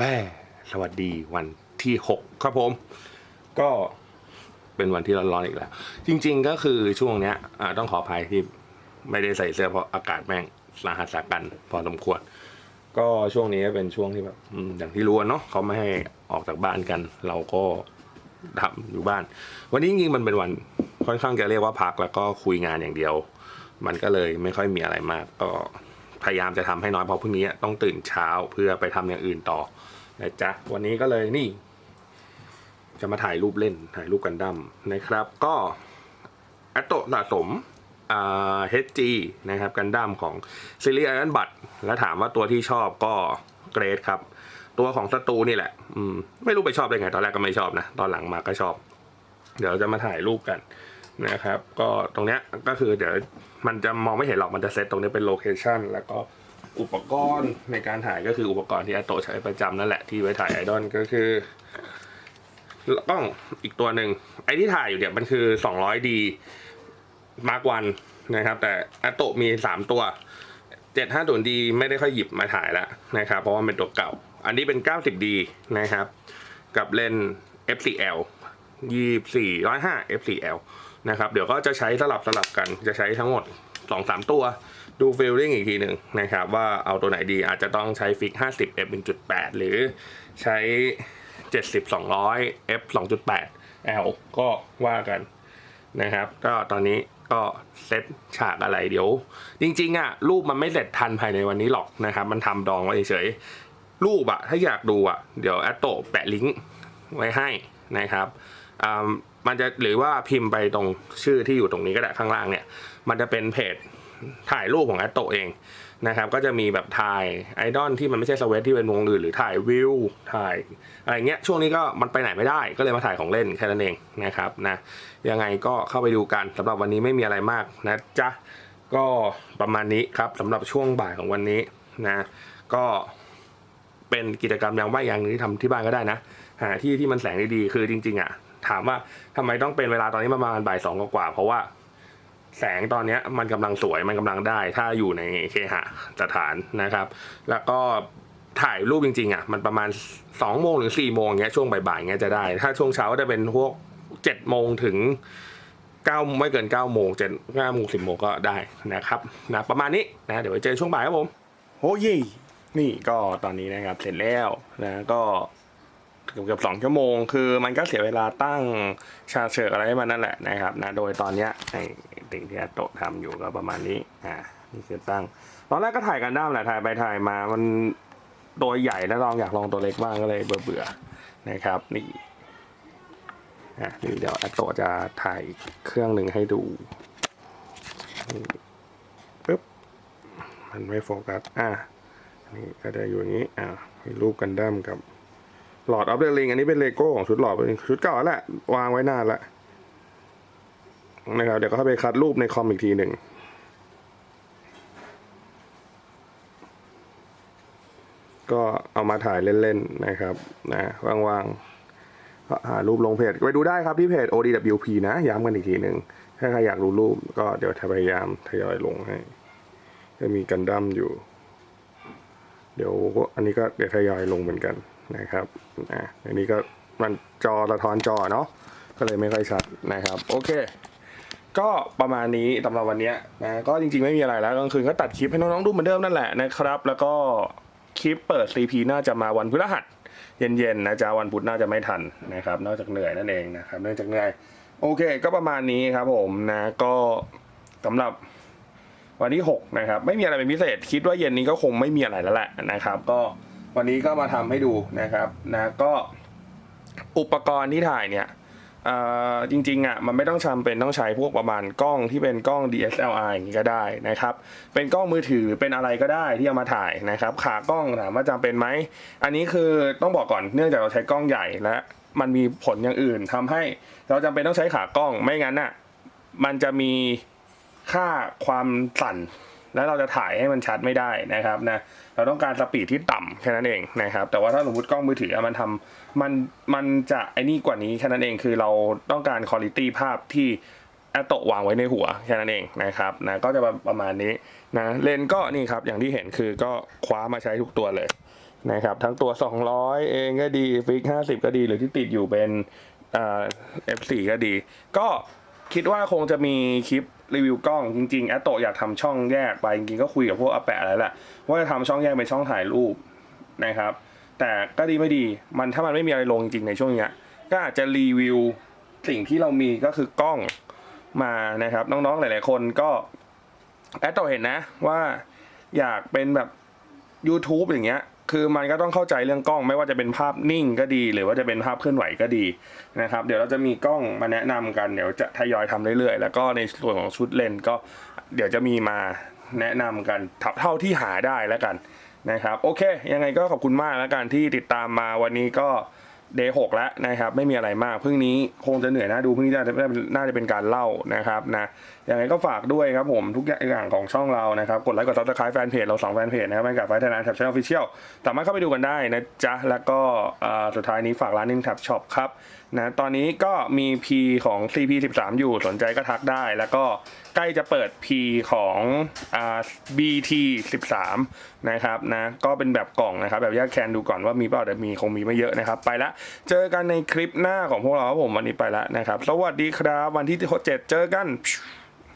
แว่สวัสดีวันที่หกครับผม ก็เป็นวันที่ร้อนๆอีกแล้ว จริง ๆ ก็คือช่วงเนี้ยต้องขออภัยที่ไม่ได้ใส่เสื้อเพราะอากาศแม่งสาหัสสากันพอสมควร ก็ช่วงนี้เป็นช่วงที่แบบอย่างที่รู้เนาะเขาไม่ให้ออกจากบ้านกัน เราก็ทำอยู่บ้าน วันนี้จริงๆมันเป็นวันค่อนข้างจะเรียกว่าพักแล้วก็คุยงานอย่างเดียว มันก็เลยไม่ค่อยมีอะไรมากก็ พยายามจะทำให้น้อยเพราะพรุ่งนี้ต้องตื่นเช้าเพื่อไปทำอย่างอื่นต่อนะจ๊ะวันนี้ก็เลยนี่ จะมาถ่ายรูปเล่นถ่ายรูปกันดั้มนะครับ ก็อัตโตะสะสมอ่า HG นะครับกันดั้มของซีรีส์ไอรอนบัตแล้วถามว่าตัวที่ชอบก็เกรดครับ ตัวของสตูนี่แหละ อืม ไม่รู้ไปชอบได้ไง ตอนแรกก็ไม่ชอบนะ ตอนหลังมาก็ชอบ เดี๋ยวจะมาถ่ายรูปกัน นะครับ ก็ตรงเนี้ยก็คือเดี๋ยวมันจะมองไม่เห็นหรอกมันจะเซตตรงนี้เป็นโลเคชันแล้วก็อุปกรณ์ในการถ่ายก็คืออุปกรณ์ที่อาโตใช้ประจำนั่นแหละที่ไว้ถ่ายไอดอลก็คือกล้องอีกตัวหนึ่งไอที่ถ่ายอยู่เนี่ยมันคือ 200D Mark 1นะครับ แต่อัตโตมี 3 ตัว 750D ไม่ได้ค่อยหยิบมาถ่ายแล้วนะครับ เพราะว่าเป็นตัวเก่า อันนี้เป็น 90D นะครับ กับเลนส์ f4l 24 105 f4l นะครับเดี๋ยวก็จะใช้สลับสลับกันจะใช้ทั้งหมด 2-3 ตัวดูฟิลลิ่งอีกทีหนึ่งนะครับ ว่าเอาตัวไหนดีอาจจะต้องใช้ฟิก 50 f 1.8 หรือใช้ 70 200 f 2.8 l ก็ว่ากันนะครับ ก็ตอนนี้ก็เซตฉากอะไรเดี๋ยว จริงๆอะ รูปมันไม่เสร็จทันภายในวันนี้หรอกนะครับ มันทำดองไว้เฉยรูปอะ ถ้าอยากดูอะ เดี๋ยวแอตโตแปะลิงก์ไว้ให้นะครับอ่า มันจะหรือว่าพิมพ์ไปตรงชื่อที่อยู่ตรงนี้ก็ได้ข้างล่างเนี่ย มันจะเป็นเพจถ่ายรูปของแอตโตเองนะครับ ก็จะมีแบบถ่ายไอดอลที่มันไม่ใช่สเวตที่เป็นวงอื่นหรือถ่ายวิวถ่ายอะไรเงี้ยช่วงนี้ก็มันไปไหนไม่ได้ก็เลยมาถ่ายของเล่นแค่นั้นเองนะครับนะยังไงก็เข้าไปดูกันสำหรับวันนี้ไม่มีอะไรมากนะจ๊ะก็ประมาณนี้ครับสำหรับช่วงบ่ายของวันนี้นะก็เป็นกิจกรรมยามว่างอย่างนึงที่ทำที่บ้านก็ได้นะหาที่ที่มันแสงดีๆคือจริง ๆอะ ถามว่าทำไมต้องเป็นเวลาตอนนี้ประมาณบ่ายสองกว่าเพราะว่า แสงตอนนี้มันกำลังสวยมันกำลังได้ ถ้าอยู่ในเคหะสถานนะครับ แล้วก็ถ่ายรูปจริงๆอะมันประมาณ2องโมงหรือ4ี่โมงเงี้ยช่วงบ่ายๆเงี้ยจะได้ ถ้าช่วงเช้าก็จะเป็นพวก7จ็ดโมงถึง9ก้าไม่เกิน9ก้าโมงเจ็ดเก้าโมงสิบโมงก็ได้นะครับนะประมาณนี้นะเดี๋ยวไว้เจอช่วงบ่ายครับผมโอ้ยนี่ก็ตอนนี้นะครับเสร็จแล้วนะก็ เกือบเกือบสองชั่วโมง คือมันก็เสียเวลาตั้งชาเชิกอะไรให้มันนั่นแหละนะครับนะโดยตอนเนี้ยไอ้สิ่งที่อาโตะทำอยู่ก็ประมาณนี้อ่านี่คือตั้ง ตอนแรกก็ถ่ายกันด้ามแหละถ่ายไปถ่ายมามันตัวใหญ่แล้วลองอยากลองตัวเล็กบ้างก็เลยเบื่อเบื่อๆนะครับนี่อะนี่เดี๋ยวอาโตะจะถ่ายเครื่องหนึ่งให้ดูปึ๊บมันไม่โฟกัสอะนี่ก็จะอยู่อย่างนี้อ่ามีรูปกันดั้มกับ หลอดออฟเดอะลิงอันนี้เป็นเลโก้ของชุดหลอดเป็นชุดเก่าแล้วแหละวางไว้นานแล้วนะครับเดี๋ยวก็เขาไปคัดรูปในคอมอีกทีหนึ่งก็เอามาถ่ายเล่นๆนะครับนะว่างๆก็หารูปลงเพจไปดูได้ครับที่เพจ ODWP นะ ย้ำกันอีกทีหนึ่งถ้าใครอยากรู้รูปก็เดี๋ยวพยายามทยอยลงให้จะมีกันดั้มอยู่ เดี๋ยวอันนี้ก็เดี๋ยวทยอยลงเหมือนกัน นะครับอะอันนี้ก็มันจอสะท้อนจอเนาะก็เลยไม่ค่อยชัดนะครับ โอเค ก็ประมาณนี้สำหรับวันนี้นะก็จริงๆไม่มีอะไรแล้วกลางคืนก็ตัดคลิปให้น้องๆดูเหมือนเดิมนั่นแหละนะครับ แล้วก็คลิปเปิด CP น่าจะมาวันพฤหัสเย็นๆนะจ๊ะวันพุธน่าจะไม่ทันนะครับ นอกจากเหนื่อยนั่นเองนะครับเนื่องจากเหนื่อยโอเค ก็ประมาณนี้ครับผมนะก็สำหรับวันที่6นะครับไม่มีอะไรเป็นพิเศษ คิดว่าเย็นนี้ก็คงไม่มีอะไรแล้วแหละนะครับ ก็ วันนี้ก็มาทำให้ดูนะครับนะก็อุปกรณ์ที่ถ่ายเนี่ยจริงๆอะมันไม่ต้องจำเป็นต้องใช้พวกประมาณกล้องที่เป็นกล้อง DSLR อย่างนี้ก็ได้นะครับ เป็นกล้องมือถือเป็นอะไรก็ได้ที่เอามาถ่ายนะครับ ขากล้องถามว่าจำเป็นไหม อันนี้คือต้องบอกก่อนเนื่องจากเราใช้กล้องใหญ่และมันมีผลอย่างอื่นทำให้เราจำเป็นต้องใช้ขากล้องไม่งั้นน่ะมันจะมีค่าความสั่น แล้วเราจะถ่ายให้มันชัดไม่ได้นะครับนะเราต้องการสปีดที่ต่ำแค่นั้นเองนะครับ แต่ว่าถ้าสมมติกล้องมือถือมันทำมันมันจะไอ้นี่กว่านี้แค่นั้นเองคือเราต้องการคุณภาพภาพที่แอตโตวางไว้ในหัวแค่นั้นเองนะครับนะก็จะประมาณนี้นะเลนก็นี่ครับอย่างที่เห็นคือก็คว้ามาใช้ทุกตัวเลยนะครับทั้งตัว 200 เองก็ดีฟิก 50 ก็ดีหรือที่ติดอยู่เป็นเอ่า F4 ก็ดี ก็คิดว่าคงจะมีคลิป รีวิวกล้องจริงๆแอตโตอยากทำช่องแยกไปจริงๆก็คุยกับพวกอาแปะแล้วแหละว่าจะทำช่องแยกเป็นช่องถ่ายรูปนะครับ แต่ก็ดีไม่ดีมันถ้ามันไม่มีอะไรลงจริงๆในช่วงเนี้ยก็อาจจะรีวิวสิ่งที่เรามีก็คือกล้องมานะครับ น้องๆหลายๆคนก็แอตโตเห็นนะว่าอยากเป็นแบบ YouTube อย่างเงี้ย คือมันก็ต้องเข้าใจเรื่องกล้องไม่ว่าจะเป็นภาพนิ่งก็ดี หรือว่าจะเป็นภาพเคลื่อนไหวก็ดีนะครับ เดี๋ยวเราจะมีกล้องมาแนะนำกันเดี๋ยวจะทยอยทำเรื่อยๆ แล้วก็ในส่วนของชุดเลนก็เดี๋ยวจะมีมาแนะนำกันเท่าเท่าที่หาได้แล้วกันนะครับ โอเค ยังไงก็ขอบคุณมากแล้วกันที่ติดตามมาวันนี้ก็ เดย์หกแล้วนะครับไม่มีอะไรมากพรุ่งนี้คงจะเหนื่อยนะดูพรุ่งนี้น่าจะน่าจะเป็นการเล่านะครับนะยังไงก็ฝากด้วยครับผมทุกอย่างของช่องเรานะครับกดไลค์กดซับสไครต์แฟนเพจเราสองแฟนเพจนะครับแฟนกับไฟทนานแท็บช n นลออฟฟิเชียลสามารถเข้าไปดูกันได้นะจ๊ะแล้วก็สุดท้ายนี้ฝากร้านนินแท็บช็อปครับนะตอนนี้ก็มี P ของ CP13 อยู่สนใจก็ทักได้ แล้วก็ใกล้จะเปิด P ของอ BT13 นะครับนะก็เป็นแบบกล่องนะครับแบบแยกแคนดูก่อนว่ามีเปล่าแต่มีคงมีไม่เยอะนะครับไปละเจอกันในคลิปหน้าของพวกเราครับผมวันนี้ไปแล้วนะครับ สวัสดีครับ วันที่ 7 เจอกัน